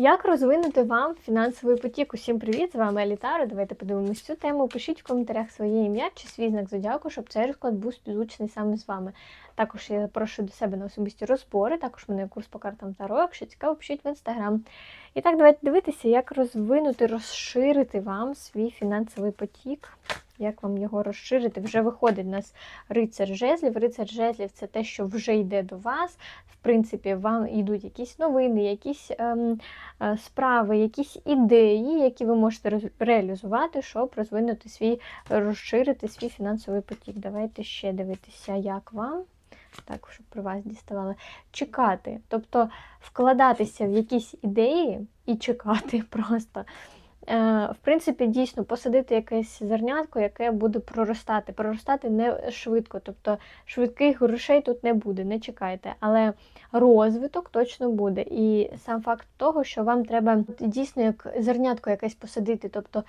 Як розвинути вам фінансовий потік? Усім привіт! З вами Елітара. Давайте подивимось цю тему. Пишіть в коментарях своє ім'я чи свій знак зодіаку, щоб цей розклад був співзвучний саме з вами. Також я запрошую до себе на особисті розбори. Також мене є курс по картам Таро. Якщо цікаво, пишіть в інстаграм. І так, давайте дивитися, як розвинути, розширити вам свій фінансовий потік. Як вам його розширити? Вже виходить у нас рицар жезлів. Рицар жезлів це те, що вже йде до вас. В принципі, вам йдуть якісь новини, якісь ем, е, справи, якісь ідеї, які ви можете реалізувати, щоб розвинути свій, розширити свій фінансовий потік. Давайте ще дивитися, як вам. Так, щоб при вас діставали. Чекати, тобто вкладатися в якісь ідеї і чекати просто. Е, В принципі, дійсно посадити якесь зернятко, яке буде проростати. Проростати не швидко, тобто швидких грошей тут не буде, не чекайте. Але розвиток точно буде. І сам факт того, що вам треба дійсно як зернятко якесь посадити, тобто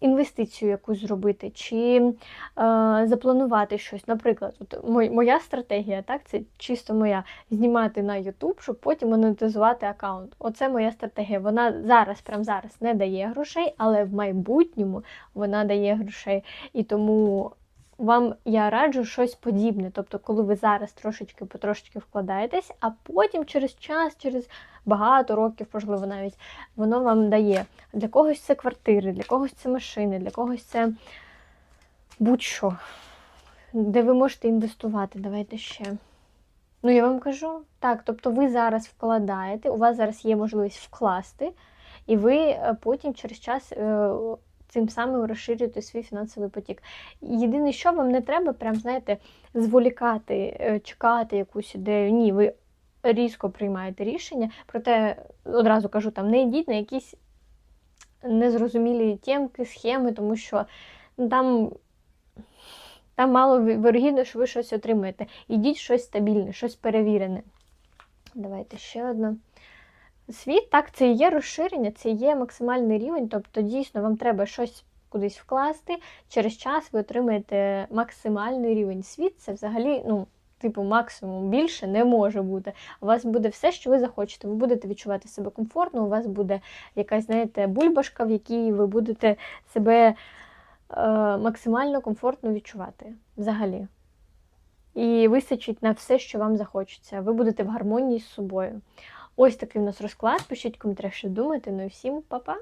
інвестицію якусь зробити, чи е, запланувати щось. Наприклад, от моя стратегія, так, це чисто моя, знімати на YouTube, щоб потім монетизувати аккаунт. Оце моя стратегія. Вона зараз, прямо зараз не дає грошей, але в майбутньому вона дає грошей. І тому вам я раджу щось подібне. Тобто, коли ви зараз трошечки потрошечки вкладаєтесь, а потім через час, через багато років, можливо, навіть воно вам дає. Для когось це квартири, для когось це машини, для когось це будь-що, де ви можете інвестувати. Давайте ще. Ну, я вам кажу, так, тобто ви зараз вкладаєте, у вас зараз є можливість вкласти, і ви е, потім через час цим самим розширюєте свій фінансовий потік. Єдине, що вам не треба, прям, знаєте, зволікати, е, чекати якусь ідею. Ні, ви різко приймаєте рішення, проте одразу кажу, там не йдіть на якісь незрозумілі тємки, схеми, тому що там, там мало вирогідно, що ви щось отримаєте. Ідіть щось стабільне, щось перевірене. Давайте ще одне. Світ, так, це і є розширення, це і є максимальний рівень, тобто дійсно вам треба щось кудись вкласти. Через час ви отримаєте максимальний рівень. Світ це взагалі, ну, типу, максимум більше не може бути. У вас буде все, що ви захочете. Ви будете відчувати себе комфортно, у вас буде якась, знаєте, бульбашка, в якій ви будете себе е, максимально комфортно відчувати взагалі. І вистачить на все, що вам захочеться. Ви будете в гармонії з собою. Ось такий у нас розклад. Пишіть коментарях, що думаєте. Ну і всім па-па!